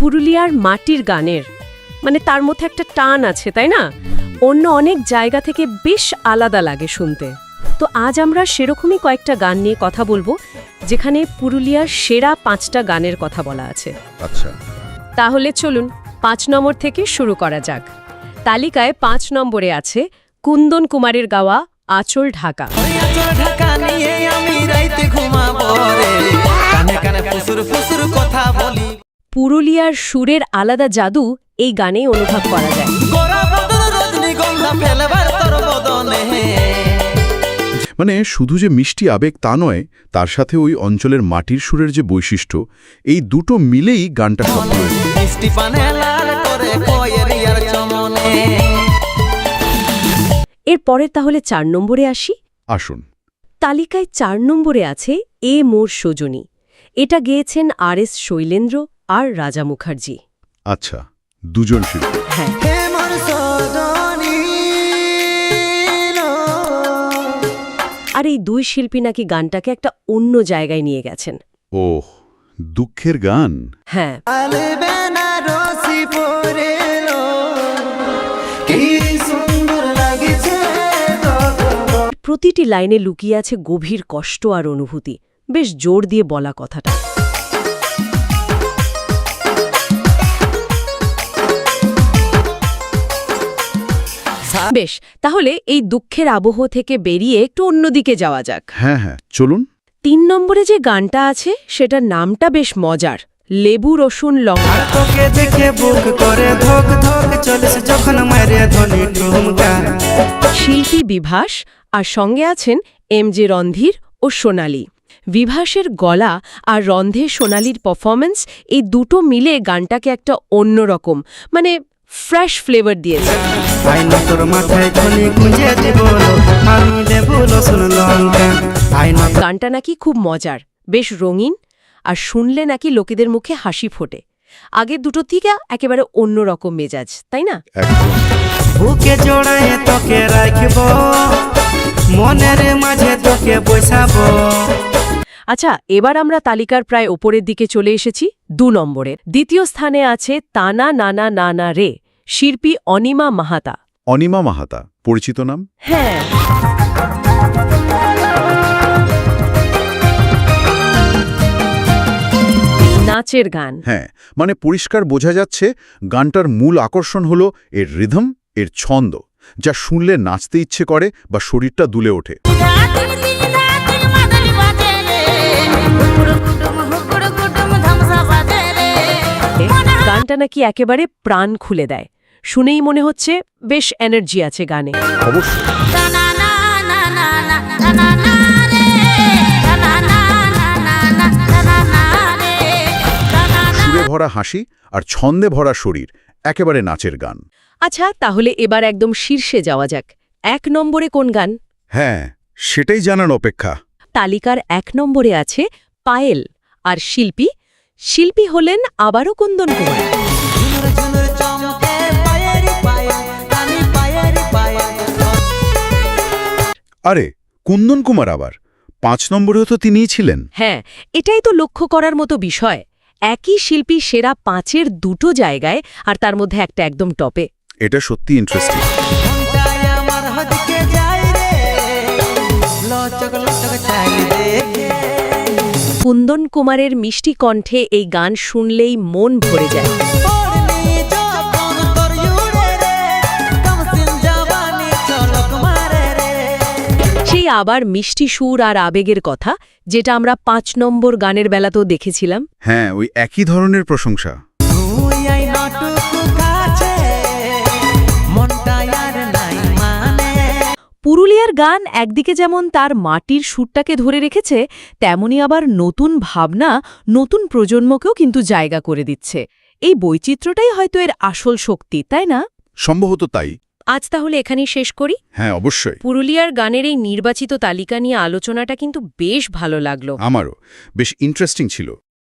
পুরুলিয়ার মাটির গানের। মানে তার মধ্যে একটা টান আছে তাই না? অন্য অনেক জায়গা থেকে বেশ আলাদা লাগে শুনতে। তো আজ আমরা সেরকমই কয়েকটা গান নিয়ে কথা বলব যেখানে পুরুলিয়ার সেরা পাঁচটা গানের কথা বলা আছে। আচ্ছা। তাহলে চলুন পাঁচ নম্বর থেকে শুরু করা যাক। তালিকায় পাঁচ নম্বরে আছে কুন্দন কুমারের গাওয়া আঁচল ঢাকা। ঢাকা নিয়ে আমি রাইতে ঘুমাবো রে। পুরুলিয়ার সুরের আলাদা জাদু এই গানেই অনুভব করা যায়। মানে শুধু যে মিষ্টি আবেগ তা নয় তার সাথে ওই অঞ্চলের মাটির সুরের যে বৈশিষ্ট্য এই দুটো মিলেই গানটা সফল এরপরে তাহলে চার নম্বরে আসি। আসুন। তালিকায় চার নম্বরে আছে এ মোর সজনী। এটা গেয়েছেন আর এস শৈলেন্দ্র আর রাজা মুখার্জি। আচ্ছা দুজন শিল্পী। হ্যাঁ। আর এই দুই শিল্পী নাকি গানটাকে একটা অন্য জায়গায় নিয়ে গেছেন। ওহ দুঃখের গান? হ্যাঁ। প্রতিটি লাইনে লুকিয়ে আছে গভীর কষ্ট আর অনুভূতি। বেশ জোর দিয়ে বলা কথাটা। বেশ তাহলে এই দুঃখের আবহ থেকে বেরিয়ে একটু অন্যদিকে যাওয়া যাক। হ্যাঁ হ্যাঁ চলুন। তিন নম্বরে যে গানটা আছে সেটার নামটা বেশ মজার লেবু রসুন লঙ্কা। তোকে দেখে বুক করে ধক ধক চলিস যখন মারে ধনি ঠুমকা। শিল্পী বিভাস আর সঙ্গে আছেন এম জে রন্ধীর ও সোনালি। বিভাসের গলা আর রন্ধে সোনালির পারফরমেন্স এই দুটো মিলে গানটাকে একটা অন্যরকম মানে ফ্রেশ ফ্লেভার দিয়েছে। আইন তোর মাথায় ধনি গুঁজে দিব আমি লেবু রসুন লঙ্কা আইন গানটা নাকি খুব মজার বেশ রঙিন আর শুনলে নাকি লোকেদের মুখে হাসি ফোটে। আগের দুটো থেকে একেবারে অন্যরকম মেজাজ তাই না? বুকে জোড়ায় তোকে রাখব মনের মাঝে তোকে বসাবো। আচ্ছা এবার আমরা তালিকার প্রায় ওপরের দিকে চলে এসেছি দু নম্বরে দ্বিতীয় স্থানে আছে তানা নানা নানা রে। শিল্পী অনিমা মাহাতা। অনিমা মাহাতা পরিচিত নাম? হ্যাঁ। নাচের গান। হ্যাঁ মানে পরিষ্কার বোঝা যাচ্ছে গানটার মূল আকর্ষণ হলো এর রিধম এর ছন্দ যা শুনলে নাচতে ইচ্ছে করে বা শরীরটা দুলে ওঠে। গানটা নাকি একেবারে প্রাণ খুলে দেয়। শুনেই মনে হচ্ছে বেশ এনার্জি আছে গানে। ভরা হাসি আর ছন্দে ভরা শরীর একেবারে নাচের গান। আচ্ছা তাহলে এবার একদম শীর্ষে যাওয়া যাক। এক নম্বরে কোন গান? হ্যাঁ সেটাই জানার অপেক্ষা। তালিকার এক নম্বরে আছে পায়েল আর শিল্পী। শিল্পী হলেন আবারও কুন্দন কুমার। আরে কুন্দন কুমার আবার। পাঁচ নম্বরেও তো তিনিই ছিলেন। হ্যাঁ এটাই তো লক্ষ্য করার মতো বিষয়। একই শিল্পী সেরা পাঁচের দুটো জায়গায় আর তার মধ্যে একটা একদম টপে। এটা সত্যি ইন্টারেস্টিং কুন্দন কুমারের মিষ্টি কণ্ঠে এই গান শুনলেই মন ভরে যায়। আবার মিষ্টি সুর আর আবেগের কথা যেটা আমরা পাঁচ নম্বর গানের বেলাতেও দেখেছিলাম। হ্যাঁ ওই একই ধরনের প্রশংসা। মানে। পুরুলিয়ার গান একদিকে যেমন তার মাটির সুরটাকে ধরে রেখেছে তেমনি আবার নতুন ভাবনা নতুন প্রজন্মকেও কিন্তু জায়গা করে দিচ্ছে। এই বৈচিত্র্যটাই হয়তো এর আসল শক্তি তাই না? সম্ভবত তাই। আজ তাহলে এখানেই শেষ করি। হ্যাঁ অবশ্যই। পুরুলিয়ার গানের এই নির্বাচিত তালিকা নিয়ে আলোচনাটা কিন্তু বেশ ভালো লাগল। আমারও। বেশ ইন্টারেস্টিং ছিল।